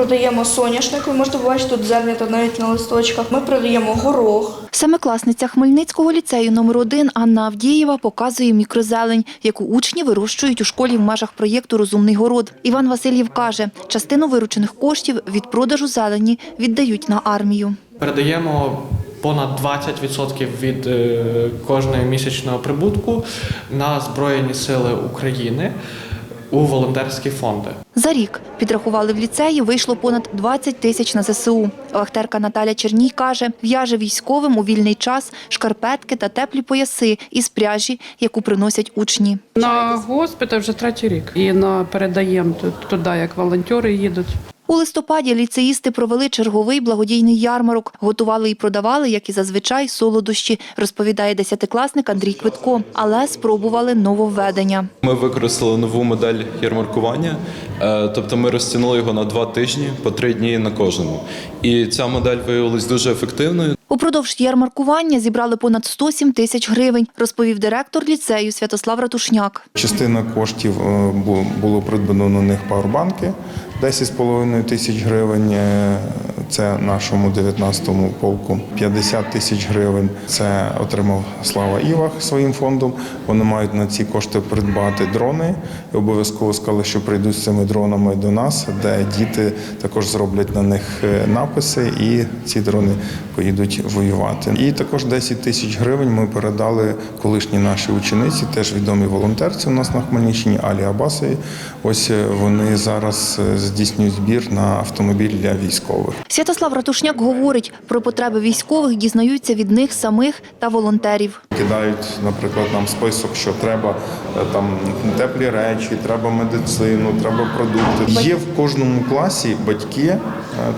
продаємо соняшник. Ви можете побачити тут зернята навіть на листочках. Ми продаємо горох. Семикласниця Хмельницького ліцею номер 1 Анна Авдієва показує мікрозелень, яку учні вирощують у школі в межах проєкту Розумний город. Іван Васильєв каже, частину виручених коштів від продажу зелені віддають на армію. Передаємо понад 20% від е, кожного місячного прибутку на Збройні Сили України у волонтерські фонди. За рік підрахували в ліцеї, вийшло понад 20 тисяч на ЗСУ. Лахтерка Наталя Черній каже, в'яже військовим у вільний час шкарпетки та теплі пояси із пряжі, яку приносять учні. На госпіталь вже третій рік. І на передаємо туди, як волонтери їдуть. У листопаді ліцеїсти провели черговий благодійний ярмарок. Готували і продавали, як і зазвичай, солодощі, розповідає десятикласник Андрій Квитко. Але спробували нововведення. Ми використали нову модель ярмаркування, е, тобто ми розтягнули його на два тижні по три дні на кожному. І ця модель виявилась дуже ефективною. Упродовж ярмаркування зібрали понад 107 тисяч гривень, розповів директор ліцею Святослав Ратушняк. Частина коштів е, було придбано на них пауербанки 10,5 тисяч гривень. Це нашому 19-му полку 50 тисяч гривень. Це отримав Слава Івах своїм фондом. Вони мають на ці кошти придбати дрони. І обов'язково сказали, що прийдуть з цими дронами до нас, де діти також зроблять на них е, написи, і ці дрони поїдуть воювати. І також 10 тисяч гривень ми передали колишній нашій учениці, теж відомій волонтерці у нас на Хмельниччині Алі Абасові. Ось е, вони зараз е, здійснюють збір на автомобіль для військових. Святослав Ратушняк говорить, про потреби військових дізнаються від них самих та волонтерів. Кидають, наприклад, нам список, що треба е, там теплі речі, треба медицину, треба продукти. Є в кожному класі батьки, е,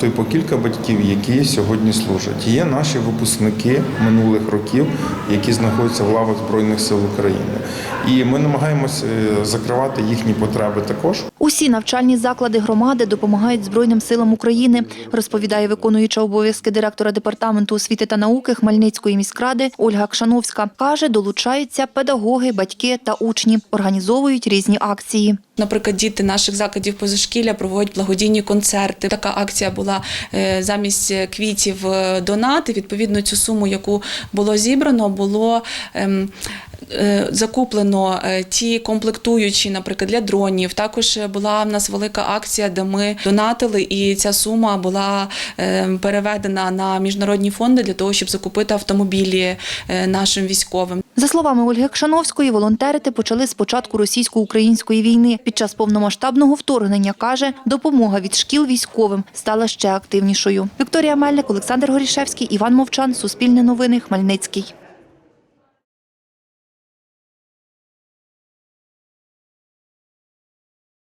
то й по кілька батьків, які сьогодні служать. Є наші випускники минулих років, які знаходяться в лавах Збройних сил України. І ми намагаємося е, закривати їхні потреби також. Усі навчальні заклади громади допомагають Збройним силам України, розповідає виконуюча обов'язки директора департаменту освіти та науки Хмельницької міськради Ольга Кшановська. Каже, долучаються педагоги, батьки та учні, організовують різні акції. Наприклад, діти наших закладів позашкілля проводять благодійні концерти. Така акція була е, замість квітів е, донати. Відповідно, цю суму, яку було зібрано, було ем, закуплено е, ті комплектуючі, наприклад, для дронів. Також була в нас велика акція, де ми донатили, і ця сума була е, переведена на міжнародні фонди для того, щоб закупити автомобілі е, нашим військовим. За словами Ольги Кшановської, волонтерити почали з початку російсько-української війни. Під час повномасштабного вторгнення каже, допомога від шкіл військовим стала ще активнішою. Вікторія Мельник, Олександр Горішевський, Іван Мовчан, Суспільне новини, Хмельницький.